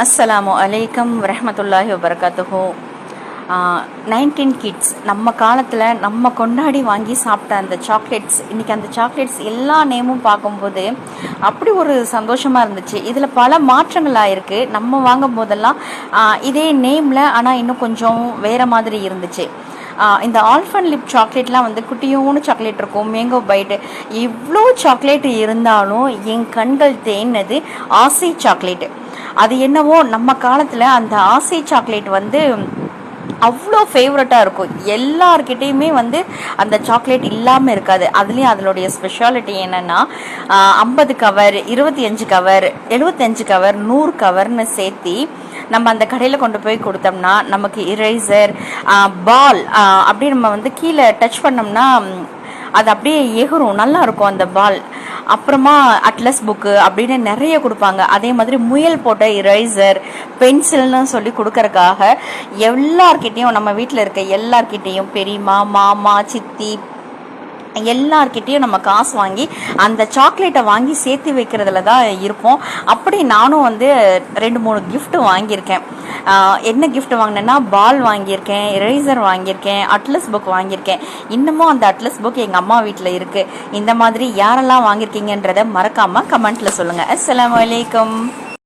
அஸ்ஸலாமு அலைக்கம் வரமத்துல்லாஹி வபரகாத்துஹு நைன்டீன் கிட்ஸ் நம்ம காலத்தில் நம்ம கொண்டாடி வாங்கி சாப்பிட்ட அந்த சாக்லேட்ஸ் இன்றைக்கி அந்த சாக்லேட்ஸ் எல்லா நேமும் பார்க்கும்போது அப்படி ஒரு சந்தோஷமாக இருந்துச்சு. இதில் பல மாற்றங்கள் ஆயிருக்கு நம்ம வாங்கும் போதெல்லாம் uh, இதே நேமில் ஆனால் இன்னும் கொஞ்சம் வேறு மாதிரி இருந்துச்சு. Uh, இந்த ஆல்ஃபன் லிப் சாக்லேட்லாம் வந்து குட்டியோன்னு சாக்லேட் இருக்கும் மேங்கோ பைட்டு இவ்வளோ சாக்லேட் இருந்தாலும் என் கண்கள் தேனது ஆசை சாக்லேட்டு அது என்னவோ நம்ம காலத்தில் அந்த ஆசை சாக்லேட் வந்து அவ்வளோ ஃபேவரட்டாக இருக்கும். எல்லார்கிட்டேயுமே வந்து அந்த சாக்லேட் இல்லாமல் இருக்காது. அதுலேயும் அதனுடைய ஸ்பெஷாலிட்டி என்னென்னா ஐம்பது கவர் இருபத்தி அஞ்சு கவர் எழுபத்தஞ்சு கவர் நூறு கவர்னு சேர்த்தி நம்ம அந்த கடையில் கொண்டு போய் கொடுத்தோம்னா நமக்கு இரேசர் பால் அப்படியே நம்ம வந்து கீழே டச் பண்ணோம்னா அது அப்படியே எகுரும் நல்லா இருக்கும் அந்த பால் அப்புறமா அட்லஸ் புக்கு அப்படின்னு நிறைய கொடுப்பாங்க. அதே மாதிரி முயல் போட்ட இரேசர் பென்சில்னு சொல்லி கொடுக்கறக்காக எல்லார்கிட்டேயும் நம்ம வீட்டில் இருக்க எல்லார்கிட்டேயும் பெரியம்மா மாமா சித்தி எல்லார்கிட்டேயும் நம்ம காசு வாங்கி அந்த சாக்லேட்டை வாங்கி சேர்த்து வைக்கிறதுல தான் இருப்போம். அப்படி நானும் வந்து ரெண்டு மூணு கிஃப்ட் வாங்கியிருக்கேன். என்ன கிஃப்ட் வாங்கினேன்னா பால் வாங்கியிருக்கேன் எரேசர் வாங்கியிருக்கேன் அட்லஸ் புக் வாங்கியிருக்கேன். இன்னமும் அந்த அட்லஸ் புக் எங்கள் அம்மா வீட்டில் இருக்குது இந்த மாதிரி யாரெல்லாம் வாங்கியிருக்கீங்கன்றதை மறக்காமல் கமெண்ட்டில் சொல்லுங்கள் அஸ்லாம் வலைக்கம்